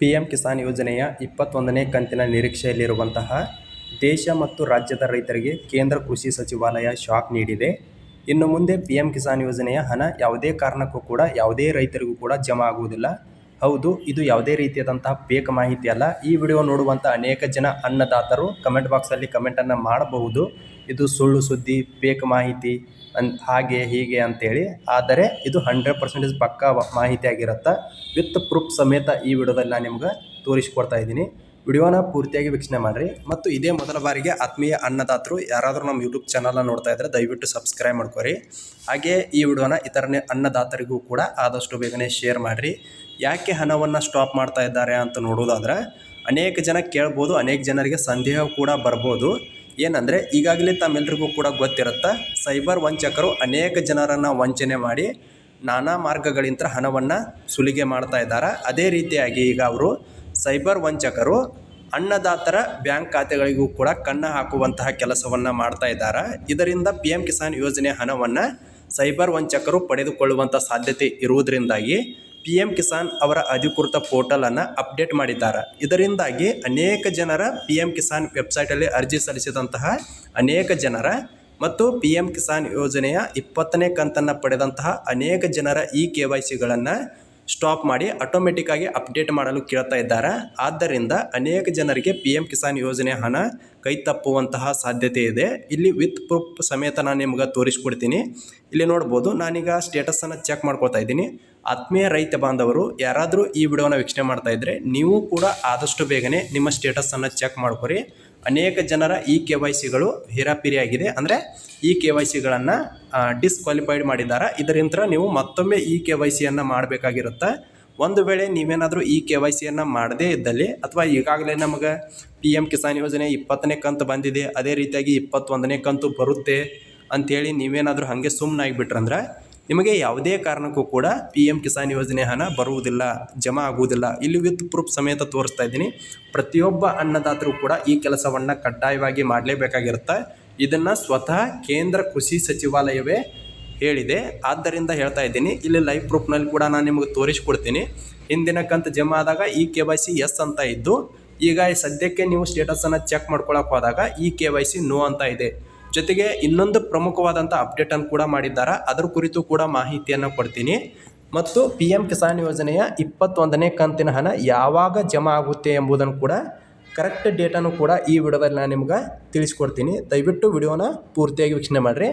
P M Kisan ಯೋಜನೆಯ ಇಪ್ಪತ್ತೊಂದನೇ ಕಂತಿನ ನಿರೀಕ್ಷೆಯಲ್ಲಿರುವಂತಹ ದೇಶ ಮತ್ತು ರಾಜ್ಯದ ರೈತರಿಗೆ ಕೇಂದ್ರ ಕೃಷಿ ಸಚಿವಾಲಯ ಶಾಕ್ ನೀಡಿದೆ. ಇನ್ನು ಮುಂದೆ ಪಿ ಎಂ ಕಿಸಾನ್ ಯೋಜನೆಯ ಹಣ ಯಾವುದೇ ಕಾರಣಕ್ಕೂ ಕೂಡ ಯಾವುದೇ ರೈತರಿಗೂ ಕೂಡ ಜಮಾ ಆಗುವುದಿಲ್ಲ. ಹೌದು, ಇದು ಯಾವುದೇ ರೀತಿಯಾದಂತಹ ಫೇಕ್ ಮಾಹಿತಿ ಅಲ್ಲ. ಈ ವಿಡಿಯೋ ನೋಡುವಂಥ ಅನೇಕ ಜನ ಅನ್ನದಾತರು ಕಮೆಂಟ್ ಬಾಕ್ಸಲ್ಲಿ ಕಮೆಂಟನ್ನು ಮಾಡಬಹುದು. ಇದು ಸುಳ್ಳು ಸುದ್ದಿ ಫೇಕ್ ಮಾಹಿತಿ ಅನ್, ಹಾಗೆ ಹೀಗೆ ಅಂತೇಳಿ. ಆದರೆ ಇದು ಹಂಡ್ರೆಡ್ ಪರ್ಸೆಂಟೇಜ್ ಪಕ್ಕಾ ಮಾಹಿತಿ ಆಗಿರುತ್ತೆ ವಿತ್ ಪ್ರೂಫ್ ಸಮೇತ ಈ ವಿಡಿಯೋದಲ್ಲಿ ನಾನು ನಿಮ್ಗೆ ತೋರಿಸ್ಕೊಡ್ತಾ ಇದ್ದೀನಿ. ವಿಡಿಯೋನ ಪೂರ್ತಿಯಾಗಿ ವೀಕ್ಷಣೆ ಮಾಡಿರಿ. ಮತ್ತು ಇದೇ ಮೊದಲ ಬಾರಿಗೆ ಆತ್ಮೀಯ ಅನ್ನದಾತರು ಯಾರಾದರೂ ನಮ್ಮ ಯೂಟ್ಯೂಬ್ ಚಾನಲ್ನ ನೋಡ್ತಾ ಇದ್ದರೆ ದಯವಿಟ್ಟು ಸಬ್ಸ್ಕ್ರೈಬ್ ಮಾಡ್ಕೊರಿ. ಹಾಗೆ ಈ ವಿಡಿಯೋನ ಇತರನೇ ಅನ್ನದಾತರಿಗೂ ಕೂಡ ಆದಷ್ಟು ಬೇಗನೆ ಶೇರ್ ಮಾಡಿರಿ. ಯಾಕೆ ಹಣವನ್ನು ಸ್ಟಾಪ್ ಮಾಡ್ತಾ ಇದ್ದಾರೆ ಅಂತ ನೋಡೋದಾದ್ರೆ ಅನೇಕ ಜನ ಕೇಳ್ಬೋದು, ಅನೇಕ ಜನರಿಗೆ ಸಂದೇಹ ಕೂಡ ಬರ್ಬೋದು. ಏನಂದರೆ, ಈಗಾಗಲೇ ತಮ್ಮೆಲ್ಲರಿಗೂ ಕೂಡ ಗೊತ್ತಿರುತ್ತೆ ಸೈಬರ್ ವಂಚಕರು ಅನೇಕ ಜನರನ್ನು ವಂಚನೆ ಮಾಡಿ ನಾನಾ ಮಾರ್ಗಗಳಿಂದ ಹಣವನ್ನು ಸುಲಿಗೆ ಮಾಡ್ತಾ ಇದ್ದಾರೆ. ಅದೇ ರೀತಿಯಾಗಿ ಈಗ ಅವರು ಸೈಬರ್ ವಂಚಕರು ಅನ್ನದಾತರ ಬ್ಯಾಂಕ್ ಖಾತೆಗಳಿಗೂ ಕೂಡ ಕಣ್ಣ ಹಾಕುವಂತಹ ಕೆಲಸವನ್ನು ಮಾಡ್ತಾ ಇದ್ದಾರೆ. ಇದರಿಂದ ಪಿ ಎಂ ಕಿಸಾನ್ ಯೋಜನೆ ಹಣವನ್ನು ಸೈಬರ್ ವಂಚಕರು ಪಡೆದುಕೊಳ್ಳುವಂಥ ಸಾಧ್ಯತೆ ಇರುವುದರಿಂದಾಗಿ ಪಿ ಎಂ ಕಿಸಾನ್ ಅವರ ಅಧಿಕೃತ ಪೋರ್ಟಲನ್ನು ಅಪ್ಡೇಟ್ ಮಾಡಿದ್ದಾರೆ. ಇದರಿಂದಾಗಿ ಅನೇಕ ಜನರ ಪಿ ಎಂ ಕಿಸಾನ್ ವೆಬ್ಸೈಟಲ್ಲಿ ಅರ್ಜಿ ಸಲ್ಲಿಸಿದಂತಹ ಅನೇಕ ಜನರ ಮತ್ತು ಪಿ ಎಂ ಕಿಸಾನ್ ಯೋಜನೆಯ ಇಪ್ಪತ್ತನೇ ಕಂತನ್ನು ಪಡೆದಂತಹ ಅನೇಕ ಜನರ ಇ ಕೆ ವೈ ಸಿಗಳನ್ನು ಸ್ಟಾಪ್ ಮಾಡಿ ಆಟೋಮೆಟಿಕ್ಕಾಗಿ ಅಪ್ಡೇಟ್ ಮಾಡಲು ಕೇಳ್ತಾ ಇದ್ದಾರೆ. ಆದ್ದರಿಂದ ಅನೇಕ ಜನರಿಗೆ ಪಿ ಎಂ ಕಿಸಾನ್ ಯೋಜನೆ ಹಣ ಕೈ ತಪ್ಪುವಂತಹ ಸಾಧ್ಯತೆ ಇದೆ. ಇಲ್ಲಿ ವಿತ್ ಪ್ರೂಫ್ ಸಮೇತ ನಾನು ನಿಮ್ಗೆ ತೋರಿಸ್ಕೊಡ್ತೀನಿ ಇಲ್ಲಿ ನೋಡ್ಬೋದು ನಾನೀಗ ಸ್ಟೇಟಸನ್ನು ಚೆಕ್ ಮಾಡ್ಕೊಳ್ತಾ ಇದ್ದೀನಿ. ಆತ್ಮೀಯ ರೈತ ಬಾಂಧವರು, ಯಾರಾದರೂ ಈ ವಿಡಿಯೋನ ವೀಕ್ಷಣೆ ಮಾಡ್ತಾ ಇದ್ದರೆ ನೀವು ಕೂಡ ಆದಷ್ಟು ಬೇಗನೆ ನಿಮ್ಮ ಸ್ಟೇಟಸನ್ನು ಚೆಕ್ ಮಾಡ್ಕೊರಿ. ಅನೇಕ ಜನರ ಈ ಕೆ ವೈ ಸಿಗಳು ಹೇರಾಪಿರಿಯಾಗಿದೆ. ಅಂದರೆ ಈ ಕೆ ವೈ ಸಿಗಳನ್ನು ಡಿಸ್ಕ್ವಾಲಿಫೈಡ್ ಮಾಡಿದ್ದಾರೆ. ಇದರಿಂದ ನೀವು ಮತ್ತೊಮ್ಮೆ ಈ ಕೆ ವೈ ಸಿಯನ್ನು ಮಾಡಬೇಕಾಗಿರುತ್ತೆ. ಒಂದು ವೇಳೆ ನೀವೇನಾದರೂ ಈ ಕೆ ವೈ ಸಿಯನ್ನು ಮಾಡದೇ ಇದ್ದಲ್ಲಿ, ಅಥವಾ ಈಗಾಗಲೇ ನಮಗೆ ಪಿ ಎಂ ಕಿಸಾನ್ ಯೋಜನೆ ಇಪ್ಪತ್ತನೇ ಕಂತು ಬಂದಿದೆ, ಅದೇ ರೀತಿಯಾಗಿ ಇಪ್ಪತ್ತೊಂದನೇ ಕಂತು ಬರುತ್ತೆ ಅಂಥೇಳಿ ನೀವೇನಾದರೂ ಹಾಗೆ ಸುಮ್ಮನಾಗಿಬಿಟ್ರಂದ್ರೆ ನಿಮಗೆ ಯಾವುದೇ ಕಾರಣಕ್ಕೂ ಕೂಡ ಪಿ ಎಂ ಕಿಸಾನ್ ಯೋಜನೆ ಹಣ ಬರುವುದಿಲ್ಲ, ಜಮಾ ಆಗುವುದಿಲ್ಲ. ಇಲ್ಲಿ ವಿತ್ ಪ್ರೂಫ್ ಸಮೇತ ತೋರಿಸ್ತಾ ಇದ್ದೀನಿ. ಪ್ರತಿಯೊಬ್ಬ ಅನ್ನದಾತರು ಕೂಡ ಈ ಕೆಲಸವನ್ನು ಕಡ್ಡಾಯವಾಗಿ ಮಾಡಲೇಬೇಕಾಗಿರುತ್ತೆ. ಇದನ್ನು ಸ್ವತಃ ಕೇಂದ್ರ ಕೃಷಿ ಸಚಿವಾಲಯವೇ ಹೇಳಿದೆ. ಆದ್ದರಿಂದ ಹೇಳ್ತಾ ಇದ್ದೀನಿ. ಇಲ್ಲಿ ಲೈವ್ ಪ್ರೂಫ್ನಲ್ಲಿ ಕೂಡ ನಾನು ನಿಮಗೆ ತೋರಿಸ್ಕೊಡ್ತೀನಿ. ಹಿಂದಿನ ಕಂತು ಜಮಾ ಆದಾಗ ಈ ಕೆ ವೈ ಸಿ ಎಸ್ ಅಂತ ಇದ್ದು, ಈಗ ಸದ್ಯಕ್ಕೆ ನೀವು ಸ್ಟೇಟಸನ್ನು ಚೆಕ್ ಮಾಡ್ಕೊಳಕ್ಕೆ ಹೋದಾಗ ಈ ಕೆ ವೈ ಸಿ ನೋ ಅಂತ ಇದೆ. ಜೊತೆಗೆ ಇನ್ನೊಂದು ಪ್ರಮುಖವಾದಂಥ ಅಪ್ಡೇಟನ್ನು ಕೂಡ ಮಾಡಿದ್ದಾರೆ. ಅದರ ಕುರಿತು ಕೂಡ ಮಾಹಿತಿಯನ್ನು ಕೊಡ್ತೀನಿ. ಮತ್ತು ಪಿ ಎಂ ಕಿಸಾನ್ ಯೋಜನೆಯ ಇಪ್ಪತ್ತೊಂದನೇ ಕಂತಿನ ಹಣ ಯಾವಾಗ ಜಮಾ ಆಗುತ್ತೆ ಎಂಬುದನ್ನು ಕೂಡ ಕರೆಕ್ಟ್ ಡೇಟನ್ನು ಕೂಡ ಈ ವಿಡಿಯೋದಲ್ಲಿ ನಾನು ನಿಮ್ಗೆ ತಿಳಿಸ್ಕೊಡ್ತೀನಿ. ದಯವಿಟ್ಟು ವಿಡಿಯೋನ ಪೂರ್ತಿಯಾಗಿ ವೀಕ್ಷಣೆ ಮಾಡಿರಿ.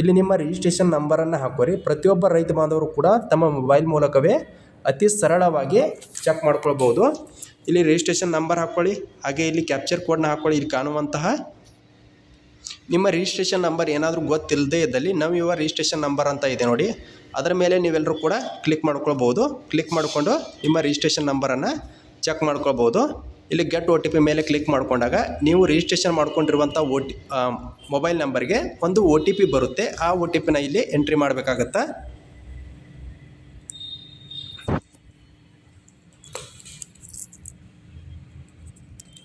ಇಲ್ಲಿ ನಿಮ್ಮ ರಿಜಿಸ್ಟ್ರೇಷನ್ ನಂಬರನ್ನು ಹಾಕೋರಿ ಪ್ರತಿಯೊಬ್ಬ ರೈತ ಬಾಂಧವರು ಕೂಡ ತಮ್ಮ ಮೊಬೈಲ್ ಮೂಲಕವೇ ಅತಿ ಸರಳವಾಗಿ ಚೆಕ್ ಮಾಡ್ಕೊಳ್ಬೋದು ಇಲ್ಲಿ ರಿಜಿಸ್ಟ್ರೇಷನ್ ನಂಬರ್ ಹಾಕ್ಕೊಳ್ಳಿ. ಹಾಗೆ ಇಲ್ಲಿ ಕ್ಯಾಪ್ಚರ್ ಕೋಡ್ನ ಹಾಕ್ಕೊಳ್ಳಿ. ಇಲ್ಲಿ ಕಾಣುವಂತಹ ನಿಮ್ಮ ರಿಜಿಸ್ಟ್ರೇಷನ್ ನಂಬರ್ ಏನಾದರೂ ಗೊತ್ತಿಲ್ಲದೇ ಇದ್ದಲ್ಲಿ ನಾವು ಇವ ರಿಜಿಸ್ಟ್ರೇಷನ್ ನಂಬರ್ ಅಂತ ಇದೆ ನೋಡಿ. ಅದರ ಮೇಲೆ ನೀವೆಲ್ಲರೂ ಕೂಡ ಕ್ಲಿಕ್ ಮಾಡ್ಕೊಳ್ಬೋದು ಕ್ಲಿಕ್ ಮಾಡಿಕೊಂಡು ನಿಮ್ಮ ರಿಜಿಸ್ಟ್ರೇಷನ್ ನಂಬರನ್ನು ಚೆಕ್ ಮಾಡ್ಕೊಳ್ಬೋದು ಇಲ್ಲಿ ಗೆಟ್ ಒ ಟಿ ಪಿ ಮೇಲೆ ಕ್ಲಿಕ್ ಮಾಡಿಕೊಂಡಾಗ ನೀವು ರಿಜಿಸ್ಟ್ರೇಷನ್ ಮಾಡ್ಕೊಂಡಿರುವಂಥ ಒ ಟಿ ಮೊಬೈಲ್ ನಂಬರ್ಗೆ ಒಂದು ಒ ಟಿ ಪಿ ಬರುತ್ತೆ. ಆ ಒ ಟಿ ಪಿನ ಇಲ್ಲಿ ಎಂಟ್ರಿ ಮಾಡಬೇಕಾಗತ್ತಾ?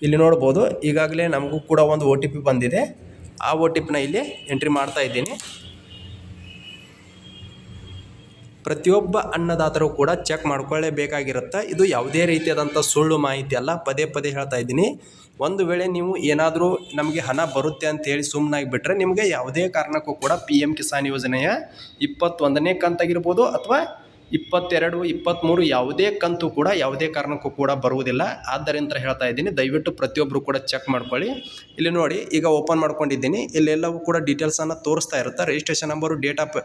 ಇಲ್ಲಿ ನೋಡ್ಬೋದು. ಈಗಾಗಲೇ ನಮಗೂ ಕೂಡ ಒಂದು ಒ ಟಿ ಪಿ ಬಂದಿದೆ. ಆ ಓ ಟಿ ಇಲ್ಲಿ ಎಂಟ್ರಿ ಮಾಡ್ತಾ ಇದ್ದೀನಿ. ಪ್ರತಿಯೊಬ್ಬ ಅನ್ನದಾತರು ಕೂಡ ಚೆಕ್ ಮಾಡ್ಕೊಳ್ಳೇಬೇಕಾಗಿರುತ್ತೆ. ಇದು ಯಾವುದೇ ರೀತಿಯಾದಂಥ ಸುಳ್ಳು ಮಾಹಿತಿ ಅಲ್ಲ, ಪದೇ ಪದೇ ಹೇಳ್ತಾ ಇದ್ದೀನಿ. ಒಂದು ವೇಳೆ ನೀವು ಏನಾದರೂ ನಮಗೆ ಹಣ ಬರುತ್ತೆ ಅಂತ ಹೇಳಿ ಸುಮ್ಮನಾಗಿ ಬಿಟ್ಟರೆ ನಿಮಗೆ ಯಾವುದೇ ಕಾರಣಕ್ಕೂ ಕೂಡ ಪಿ ಎಂ ಕಿಸಾನ್ ಯೋಜನೆಯ ಇಪ್ಪತ್ತೊಂದನೇ ಕಂತಾಗಿರ್ಬೋದು ಅಥವಾ ಇಪ್ಪತ್ತೆರಡು ಇಪ್ಪತ್ತ್ಮೂರು ಯಾವುದೇ ಕಂತು ಕೂಡ, ಯಾವುದೇ ಕಾರಣಕ್ಕೂ ಕೂಡ ಬರುವುದಿಲ್ಲ. ಆದ್ದರಿಂದ ಹೇಳ್ತಾ ಇದ್ದೀನಿ, ದಯವಿಟ್ಟು ಪ್ರತಿಯೊಬ್ಬರು ಕೂಡ ಚೆಕ್ ಮಾಡ್ಕೊಳ್ಳಿ. ಇಲ್ಲಿ ನೋಡಿ, ಈಗ ಓಪನ್ ಮಾಡ್ಕೊಂಡಿದ್ದೀನಿ. ಇಲ್ಲೆಲ್ಲವೂ ಕೂಡ ಡೀಟೇಲ್ಸನ್ನು ತೋರಿಸ್ತಾ ಇರುತ್ತೆ. Registration number date of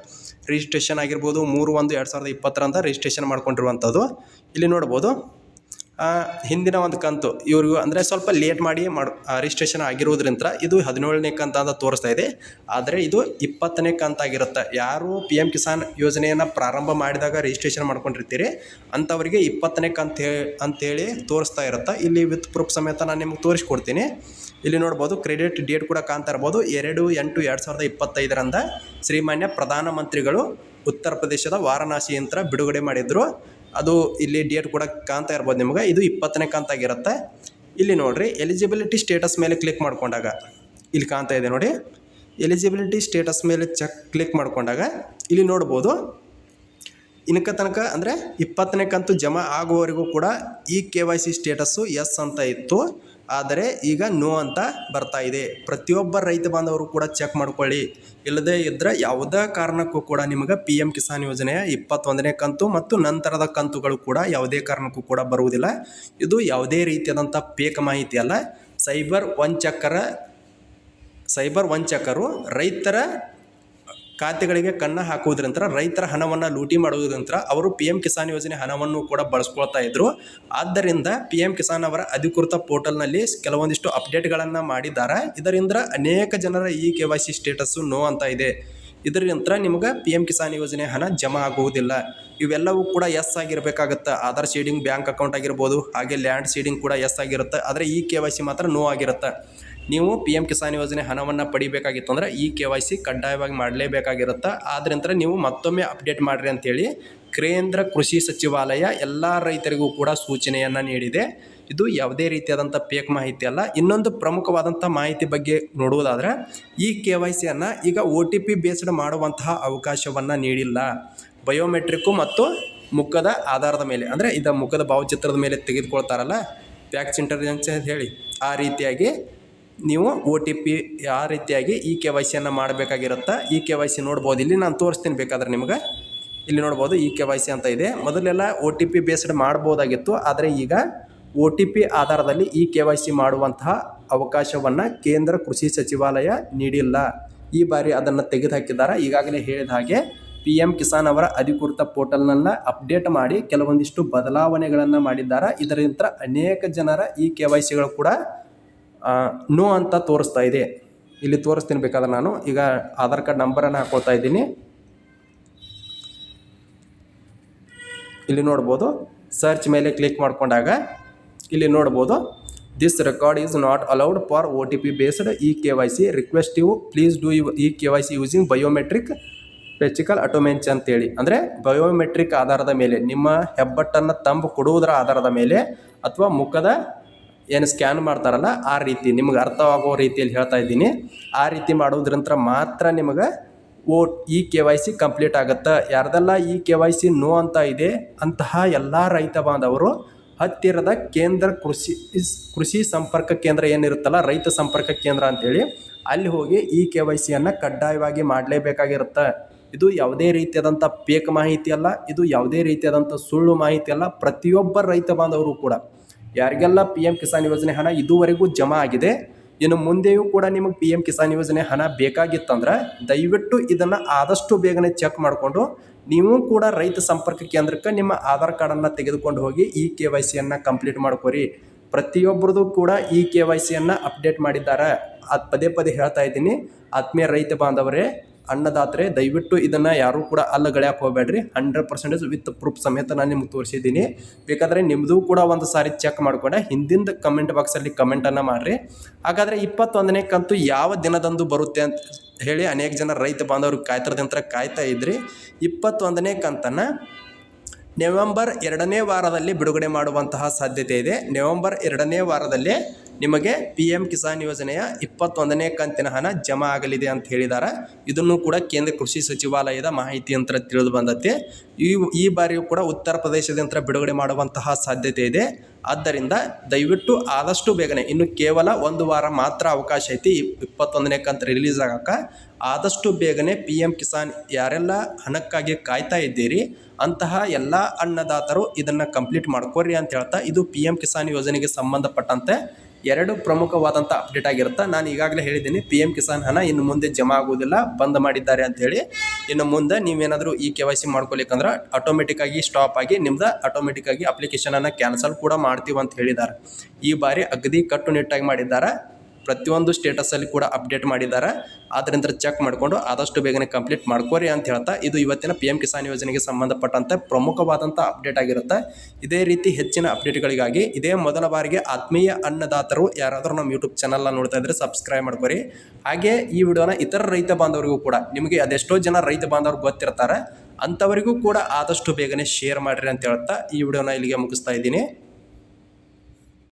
registration ಆಗಿರ್ಬೋದು, ಮೂರು ಒಂದು ಎರಡು ಸಾವಿರದ ಇಪ್ಪತ್ತರಂತ ರಿಜಿಸ್ಟ್ರೇಷನ್ ಮಾಡ್ಕೊಂಡಿರುವಂಥದ್ದು. ಇಲ್ಲಿ ನೋಡ್ಬೋದು. ಹಿಂದಿನ ಒಂದು ಕಂತು ಇವ್ರಿಗೂ ಅಂದರೆ ಸ್ವಲ್ಪ ಲೇಟ್ ಮಾಡಿ ಮಾಡಿ ರಿಜಿಸ್ಟ್ರೇಷನ್ ಆಗಿರೋದ್ರಿಂದ ಇದು ಹದಿನೇಳನೇ ಕಂತ ಅಂತ ತೋರಿಸ್ತಾ ಇದೆ. ಆದರೆ ಇದು ಇಪ್ಪತ್ತನೇ ಕಂತಾಗಿರುತ್ತೆ ಯಾರು ಪಿ ಎಂ ಕಿಸಾನ್ ಯೋಜನೆಯನ್ನು ಪ್ರಾರಂಭ ಮಾಡಿದಾಗ ರಿಜಿಸ್ಟ್ರೇಷನ್ ಮಾಡ್ಕೊಂಡಿರ್ತೀರಿ, ಅಂಥವರಿಗೆ ಇಪ್ಪತ್ತನೇ ಕಂತ ಹೇ, ಅಂತೇಳಿ ತೋರಿಸ್ತಾ ಇರುತ್ತೆ. ಇಲ್ಲಿ ವಿತ್ ಪ್ರೂಫ್ ಸಮೇತ ನಾನು ನಿಮ್ಗೆ ತೋರಿಸ್ಕೊಡ್ತೀನಿ. ಇಲ್ಲಿ ನೋಡ್ಬೋದು ಕ್ರೆಡಿಟ್ ಡೇಟ್ ಕೂಡ ಕಾಣ್ತಾ ಇರ್ಬೋದು. ಎರಡು ಎಂಟು ಎರಡು ಸಾವಿರದ ಇಪ್ಪತ್ತೈದರಂದ ಶ್ರೀಮಾನ್ಯ ಪ್ರಧಾನಮಂತ್ರಿಗಳು ಉತ್ತರ ಪ್ರದೇಶದ ವಾರಣಾಸಿಯಂತ್ರ ಬಿಡುಗಡೆ ಮಾಡಿದ್ರು. ಅದು ಇಲ್ಲಿ ಡೇಟ್ ಕೂಡ ಕಾಣ್ತಾ ಇರ್ಬೋದು ನಿಮಗೆ. ಇದು ಇಪ್ಪತ್ತನೇ ಕಂತಾಗಿರುತ್ತೆ ಇಲ್ಲಿ ನೋಡಿರಿ ಎಲಿಜಿಬಿಲಿಟಿ ಸ್ಟೇಟಸ್ ಮೇಲೆ ಕ್ಲಿಕ್ ಮಾಡಿಕೊಂಡಾಗ ಇಲ್ಲಿ ಕಾಣ್ತಾ ಇದೆ ನೋಡಿ. ಎಲಿಜಿಬಿಲಿಟಿ ಸ್ಟೇಟಸ್ ಮೇಲೆ ಚೆಕ್ ಕ್ಲಿಕ್ ಮಾಡಿಕೊಂಡಾಗ ಇಲ್ಲಿ ನೋಡ್ಬೋದು, ಇನ್ಕ ತನಕ ಅಂದರೆ ಇಪ್ಪತ್ತನೇ ಕಂತು ಜಮಾ ಆಗುವವರೆಗೂ ಕೂಡ ಈ K Y C status yes ಅಂತ ಇತ್ತು. ಆದರೆ ಈಗ ನೋ ಅಂತ ಬರ್ತಾ ಇದೆ. ಪ್ರತಿಯೊಬ್ಬ ರೈತ ಬಾಂಧವರು ಕೂಡ ಚೆಕ್ ಮಾಡ್ಕೊಳ್ಳಿ. ಇಲ್ಲದೇ ಇದ್ದರೆ ಯಾವುದೇ ಕಾರಣಕ್ಕೂ ಕೂಡ ನಿಮಗೆ ಪಿ ಎಂ ಕಿಸಾನ್ ಯೋಜನೆಯ ಇಪ್ಪತ್ತೊಂದನೇ ಕಂತು ಮತ್ತು ನಂತರದ ಕಂತುಗಳು ಕೂಡ ಯಾವುದೇ ಕಾರಣಕ್ಕೂ ಕೂಡ ಬರುವುದಿಲ್ಲ. ಇದು ಯಾವುದೇ ರೀತಿಯಾದಂಥ ಪೇಕ ಮಾಹಿತಿ ಅಲ್ಲ. ಸೈಬರ್ ವಂಚಕರ ಸೈಬರ್ ವಂಚಕರು ರೈತರ ಖಾತೆಗಳಿಗೆ ಕನ್ನ ನಂತರ ರೈತರ ಹಣವನ್ನು ಲೂಟಿ ಮಾಡುವುದರಿಂದ ಅವರು ಪಿ ಎಂ ಕಿಸಾನ್ ಯೋಜನೆ ಹಣವನ್ನು ಕೂಡ ಬಳಸ್ಕೊಳ್ತಾ ಇದ್ರು. ಆದ್ದರಿಂದ ಪಿ ಎಂ ಕಿಸಾನ್ ಅವರ ಅಧಿಕೃತ ಪೋರ್ಟಲ್ನಲ್ಲಿ ಕೆಲವೊಂದಿಷ್ಟು ಅಪ್ಡೇಟ್ಗಳನ್ನು ಮಾಡಿದ್ದಾರೆ. ಇದರಿಂದ ಅನೇಕ ಜನರ ಈ K Y C status no ಅಂತ ಇದೆ. ಇದರಿಂದ ನಿಮ್ಗೆ ಪಿ ಎಂ ಕಿಸಾನ್ ಯೋಜನೆ ಹಣ ಜಮಾ ಆಗುವುದಿಲ್ಲ. ಇವೆಲ್ಲವೂ ಕೂಡ ಎಸ್ ಆಗಿರಬೇಕಾಗುತ್ತೆ. ಆಧಾರ್ ಶೀಡಿಂಗ್ ಬ್ಯಾಂಕ್ ಅಕೌಂಟ್ ಆಗಿರ್ಬೋದು, ಹಾಗೆ ಲ್ಯಾಂಡ್ ಶೀಡಿಂಗ್ ಕೂಡ ಎಸ್ ಆಗಿರುತ್ತೆ. ಆದರೆ ಈ ಕೆ ವೈ ಸಿ ಮಾತ್ರ ನೋ ಆಗಿರುತ್ತೆ. ನೀವು ಪಿ ಎಂ ಕಿಸಾನ್ ಯೋಜನೆ ಹಣವನ್ನು ಪಡಿಬೇಕಾಗಿತ್ತು ಅಂದರೆ ಈ ಕೆ ವೈ ಸಿ ಕಡ್ಡಾಯವಾಗಿ ಮಾಡಲೇಬೇಕಾಗಿರುತ್ತೆ? ಆದ್ರಿಂದ ನೀವು ಮತ್ತೊಮ್ಮೆ ಅಪ್ಡೇಟ್ ಮಾಡಿರಿ ಅಂತೇಳಿ ಕೇಂದ್ರ ಕೃಷಿ ಸಚಿವಾಲಯ ಎಲ್ಲ ರೈತರಿಗೂ ಕೂಡ ಸೂಚನೆಯನ್ನು ನೀಡಿದೆ. ಇದು ಯಾವುದೇ ರೀತಿಯಾದಂಥ ಪೇಕ್ ಮಾಹಿತಿ ಅಲ್ಲ. ಇನ್ನೊಂದು ಪ್ರಮುಖವಾದಂಥ ಮಾಹಿತಿ ಬಗ್ಗೆ ನೋಡುವುದಾದರೆ, ಈ ಕೆ ವೈ ಸಿಯನ್ನು ಈಗ ಒ ಟಿ ಪಿ ಬೇಸ್ಡ್ ಮಾಡುವಂತಹ ಅವಕಾಶವನ್ನು ನೀಡಿಲ್ಲ. ಬಯೋಮೆಟ್ರಿಕ್ಕು ಮತ್ತು ಮುಖದ ಆಧಾರದ ಮೇಲೆ, ಅಂದರೆ ಇದು ಮುಖದ ಭಾವಚಿತ್ರದ ಮೇಲೆ ತೆಗೆದುಕೊಳ್ತಾರಲ್ಲ ಪ್ಯಾಕ್ಸ್ ಇಂಟೆಲಿಜೆನ್ಸ್ ಅಂತ ಹೇಳಿ, ಆ ರೀತಿಯಾಗಿ ನೀವು ಓ ಟಿ ಪಿ ಯಾವ ರೀತಿಯಾಗಿ ಈ ಕೆ ವೈ ಸಿಯನ್ನು ಮಾಡಬೇಕಾಗಿರುತ್ತೆ ಈ ಕೆ ವೈ ಸಿ ನೋಡ್ಬೋದು. ಇಲ್ಲಿ ನಾನು ತೋರಿಸ್ತೀನಿ ಬೇಕಾದ್ರೆ ನಿಮ್ಗೆ. ಇಲ್ಲಿ ನೋಡ್ಬೋದು ಈ ಕೆ ವೈ ಸಿ ಅಂತ ಇದೆ. ಮೊದಲೆಲ್ಲ ಓ ಟಿ ಪಿ ಬೇಸ್ಡ್ ಮಾಡ್ಬೋದಾಗಿತ್ತು. ಆದರೆ ಈಗ ಒ ಟಿ ಪಿ ಆಧಾರದಲ್ಲಿ ಈ ಕೆ ವೈ ಸಿ ಮಾಡುವಂತಹ ಅವಕಾಶವನ್ನು ಕೇಂದ್ರ ಕೃಷಿ ಸಚಿವಾಲಯ ನೀಡಿಲ್ಲ. ಈ ಬಾರಿ ಅದನ್ನು ತೆಗೆದುಹಾಕಿದ್ದಾರೆ. ಈಗಾಗಲೇ ಹೇಳಿದ ಹಾಗೆ ಪಿ ಎಂ ಕಿಸಾನ್ ಅವರ ಅಧಿಕೃತ ಪೋರ್ಟಲ್ನನ್ನು ಅಪ್ಡೇಟ್ ಮಾಡಿ ಕೆಲವೊಂದಿಷ್ಟು ಬದಲಾವಣೆಗಳನ್ನು ಮಾಡಿದ್ದಾರೆ. ಇದರಿಂದ ಅನೇಕ ಜನರ ಈ ಕೆ ವೈ ಸಿಗಳು ಕೂಡ ನೋ ಅಂತ ತೋರಿಸ್ತಾ ಇದೆ. ಇಲ್ಲಿ ತೋರಿಸ್ತೀನಿ ಬೇಕಾದ್ರೆ ನಾನು. ಈಗ ಆಧಾರ್ ಕಾರ್ಡ್ ನಂಬರನ್ನು ಹಾಕೋತಾ ಇದ್ದೀನಿ. ಇಲ್ಲಿ ನೋಡ್ಬೋದು. ಸರ್ಚ್ ಮೇಲೆ ಕ್ಲಿಕ್ ಮಾಡಿಕೊಂಡಾಗ ಇಲ್ಲಿ ನೋಡ್ಬೋದು. This record is not allowed for O T P based E K Y C request you please do you E K Y C using biometric physical authentication ಅಂತೇಳಿ. ಅಂದರೆ ಬಯೋಮೆಟ್ರಿಕ್ ಆಧಾರದ ಮೇಲೆ, ನಿಮ್ಮ ಹೆಬ್ಬಟ್ಟನ್ನು ತಂಬು ಕೊಡುವುದರ ಆಧಾರದ ಮೇಲೆ ಅಥವಾ ಮುಖದ ಏನು ಸ್ಕ್ಯಾನ್ ಮಾಡ್ತಾರಲ್ಲ, ಆ ರೀತಿ ನಿಮ್ಗೆ ಅರ್ಥವಾಗೋ ರೀತಿಯಲ್ಲಿ ಹೇಳ್ತಾ ಇದ್ದೀನಿ. ಆ ರೀತಿ ಮಾಡೋದ್ರಂತ ಮಾತ್ರ ನಿಮಗೆ O E K Y C complete ಆಗುತ್ತೆ? ಯಾರ್ದೆಲ್ಲ E K Y C no ಅಂತ ಇದೆ, ಅಂತಹ ಎಲ್ಲ ರೈತ ಬಾಂಧವರು, ಹತ್ತಿರದ ಕೇಂದ್ರ ಕೃಷಿ ಕೃಷಿ ಸಂಪರ್ಕ ಕೇಂದ್ರ ಏನಿರುತ್ತಲ್ಲ, ರೈತ ಸಂಪರ್ಕ ಕೇಂದ್ರ ಅಂತೇಳಿ, ಅಲ್ಲಿ ಹೋಗಿ ಈ ಕೆ ವೈ ಸಿಯನ್ನು ಕಡ್ಡಾಯವಾಗಿ ಮಾಡಲೇಬೇಕಾಗಿರುತ್ತೆ. ಇದು ಯಾವುದೇ ರೀತಿಯಾದಂಥ ಪೇಕ್ ಮಾಹಿತಿ ಅಲ್ಲ, ಇದು ಯಾವುದೇ ರೀತಿಯಾದಂಥ ಸುಳ್ಳು ಮಾಹಿತಿ ಅಲ್ಲ, ಪ್ರತಿಯೊಬ್ಬ ರೈತ ಬಾಂಧವರು ಕೂಡ. ಯಾರಿಗೆಲ್ಲ ಪಿ ಎಂ ಕಿಸಾನ್ ಯೋಜನೆ ಹಣ ಇದುವರೆಗೂ ಜಮಾ ಆಗಿದೆ, ಇನ್ನು ಮುಂದೆಯೂ ಕೂಡ ನಿಮಗೆ ಪಿ ಎಂ ಕಿಸಾನ್ ಯೋಜನೆ ಹಣ ಬೇಕಾಗಿತ್ತಂದ್ರೆ ದಯವಿಟ್ಟು ಇದನ್ನು ಆದಷ್ಟು ಬೇಗನೆ ಚೆಕ್ ಮಾಡಿಕೊಂಡು ನೀವು ಕೂಡ ರೈತ ಸಂಪರ್ಕ ಕೇಂದ್ರಕ್ಕೆ ನಿಮ್ಮ ಆಧಾರ್ ಕಾರ್ಡನ್ನು ತೆಗೆದುಕೊಂಡು ಹೋಗಿ ಈ ಕೆ ವೈ ಸಿಯನ್ನು ಕಂಪ್ಲೀಟ್ ಮಾಡ್ಕೊರಿ. ಪ್ರತಿಯೊಬ್ಬರದು ಕೂಡ ಈ ಕೆ ವೈ ಸಿಯನ್ನು ಅಪ್ಡೇಟ್ ಮಾಡಿದ್ದಾರೆ. ಅದು ಪದೇ ಪದೇ ಹೇಳ್ತಾ ಇದ್ದೀನಿ. ಆತ್ಮೀಯ ರೈತ ಬಾಂಧವರೇ ಅನ್ನದಾತ್ರೆ, ದಯವಿಟ್ಟು ಇದನ್ನು ಯಾರೂ ಕೂಡ ಅಲ್ಲಗಳ್ಯಾಕೆ ಹೋಗ್ಬೇಡ್ರಿ. ಹಂಡ್ರೆಡ್ ಪರ್ಸೆಂಟೇಜ್ ವಿತ್ ಪ್ರೂಫ್ ಸಮೇತ ನಾನು ನಿಮ್ಗೆ ತೋರಿಸಿದ್ದೀನಿ. ಬೇಕಾದರೆ ನಿಮ್ಮದು ಕೂಡ ಒಂದು ಸಾರಿ ಚೆಕ್ ಮಾಡಿಕೊಂಡೆ. ಹಿಂದಿನ ಕಮೆಂಟ್ ಬಾಕ್ಸಲ್ಲಿ ಕಮೆಂಟನ್ನು ಮಾಡಿರಿ. ಹಾಗಾದರೆ ಇಪ್ಪತ್ತೊಂದನೇ ಕಂತು ಯಾವ ದಿನದಂದು ಬರುತ್ತೆ ಅಂತ ಹೇಳಿ ಅನೇಕ ಜನ ರೈತ ಬಾಂಧವರು ಕಾಯ್ತಿರದಂತ್ರ ಕಾಯ್ತಾ ಇದ್ರಿ. ಇಪ್ಪತ್ತೊಂದನೇ ಕಂತನ್ನು ನವೆಂಬರ್ ಎರಡನೇ ವಾರದಲ್ಲಿ ಬಿಡುಗಡೆ ಮಾಡುವಂತಹ ಸಾಧ್ಯತೆ ಇದೆ. ನವೆಂಬರ್ ಎರಡನೇ ವಾರದಲ್ಲಿ ನಿಮಗೆ ಪಿ ಎಂ ಕಿಸಾನ್ ಯೋಜನೆಯ ಇಪ್ಪತ್ತೊಂದನೇ ಕಂತಿನ ಹಣ ಜಮಾ ಆಗಲಿದೆ ಅಂತ ಹೇಳಿದ್ದಾರೆ ಇದನ್ನು ಕೂಡ ಕೇಂದ್ರ ಕೃಷಿ ಸಚಿವಾಲಯದ ಮಾಹಿತಿ ಅಂತ ತಿಳಿದು ಬಂದತ್ತೆ ಈ ಈ ಬಾರಿಯೂ ಕೂಡ ಉತ್ತರ ಪ್ರದೇಶದಿಂದ ಬಿಡುಗಡೆ ಮಾಡುವಂತಹ ಸಾಧ್ಯತೆ ಇದೆ. ಆದ್ದರಿಂದ ದಯವಿಟ್ಟು ಆದಷ್ಟು ಬೇಗನೆ, ಇನ್ನು ಕೇವಲ ಒಂದು ವಾರ ಮಾತ್ರ ಅವಕಾಶ ಐತಿ, ಇಪ್ಪತ್ತೊಂದನೇ ಕಂತು ರಿಲೀಸ್ ಆಗಕ್ಕೆ. ಆದಷ್ಟು ಬೇಗನೆ ಪಿ ಎಂ ಕಿಸಾನ್ ಯಾರೆಲ್ಲ ಹಣಕ್ಕಾಗಿ ಕಾಯ್ತಾ ಇದ್ದೀರಿ, ಅಂತಹ ಎಲ್ಲ ಅನ್ನದಾತರು ಇದನ್ನು ಕಂಪ್ಲೀಟ್ ಮಾಡ್ಕೋರಿ ಅಂತ ಹೇಳ್ತಾ, ಇದು ಪಿ ಎಂ ಕಿಸಾನ್ ಯೋಜನೆಗೆ ಸಂಬಂಧಪಟ್ಟಂತೆ ಎರಡು ಪ್ರಮುಖವಾದಂಥ ಅಪ್ಡೇಟ್ ಆಗಿರುತ್ತೆ ನಾನು ಈಗಾಗಲೇ ಹೇಳಿದ್ದೀನಿ ಪಿ ಎಂ ಕಿಸಾನ್ ಹಣ ಇನ್ನು ಮುಂದೆ ಜಮಾ ಆಗುವುದಿಲ್ಲ, ಬಂದ್ ಮಾಡಿದ್ದಾರೆ ಅಂಥೇಳಿ ಇನ್ನು ಮುಂದೆ ನೀವೇನಾದರೂ ಈ ಕೆ ವೈ ಸಿ ಮಾಡ್ಕೊಲಿಕ್ಕಂದ್ರೆ ಆಟೋಮೆಟಿಕ್ಕಾಗಿ ಸ್ಟಾಪ್ ಆಗಿ ನಿಮ್ದು ಆಟೋಮೆಟಿಕ್ಕಾಗಿ ಅಪ್ಲಿಕೇಶನನ್ನು ಕ್ಯಾನ್ಸಲ್ ಕೂಡ ಮಾಡ್ತೀವಿ ಅಂತ ಹೇಳಿದ್ದಾರೆ. ಈ ಬಾರಿ ಅಗದಿ ಕಟ್ಟುನಿಟ್ಟಾಗಿ ಮಾಡಿದ್ದಾರೆ. ಪ್ರತಿಯೊಂದು ಸ್ಟೇಟಸಲ್ಲಿ ಕೂಡ ಅಪ್ಡೇಟ್ ಮಾಡಿದ್ದಾರೆ. ಆದ್ದರಿಂದ ಚೆಕ್ ಮಾಡಿಕೊಂಡು ಆದಷ್ಟು ಬೇಗನೆ ಕಂಪ್ಲೀಟ್ ಮಾಡ್ಕೋರಿ ಅಂತ ಹೇಳ್ತಾ, ಇದು ಇವತ್ತಿನ ಪಿ ಕಿಸಾನ್ ಯೋಜನೆಗೆ ಸಂಬಂಧಪಟ್ಟಂತೆ ಪ್ರಮುಖವಾದಂಥ ಅಪ್ಡೇಟ್ ಆಗಿರುತ್ತೆ. ಇದೇ ರೀತಿ ಹೆಚ್ಚಿನ ಅಪ್ಡೇಟ್ಗಳಿಗಾಗಿ ಇದೇ ಮೊದಲ ಬಾರಿಗೆ ಆತ್ಮೀಯ ಅನ್ನದಾತರು ಯಾರಾದರೂ ನಮ್ಮ ಯೂಟ್ಯೂಬ್ ಚಾನಲ್ನ ನೋಡ್ತಾ ಇದ್ರೆ ಸಬ್ಸ್ಕ್ರೈಬ್ ಮಾಡ್ಕೋರಿ. ಹಾಗೆ ಈ ವಿಡಿಯೋನ ಇತರ ರೈತ ಬಾಂಧವರಿಗೂ ಕೂಡ, ನಿಮಗೆ ಅದೆಷ್ಟೋ ಜನ ರೈತ ಬಾಂಧವರು ಗೊತ್ತಿರ್ತಾರೆ, ಅಂಥವರಿಗೂ ಕೂಡ ಆದಷ್ಟು ಬೇಗನೆ ಶೇರ್ ಮಾಡಿರಿ ಅಂತ ಹೇಳ್ತಾ ಈ ವಿಡಿಯೋನ ಇಲ್ಲಿಗೆ ಮುಗಿಸ್ತಾ ಇದ್ದೀನಿ.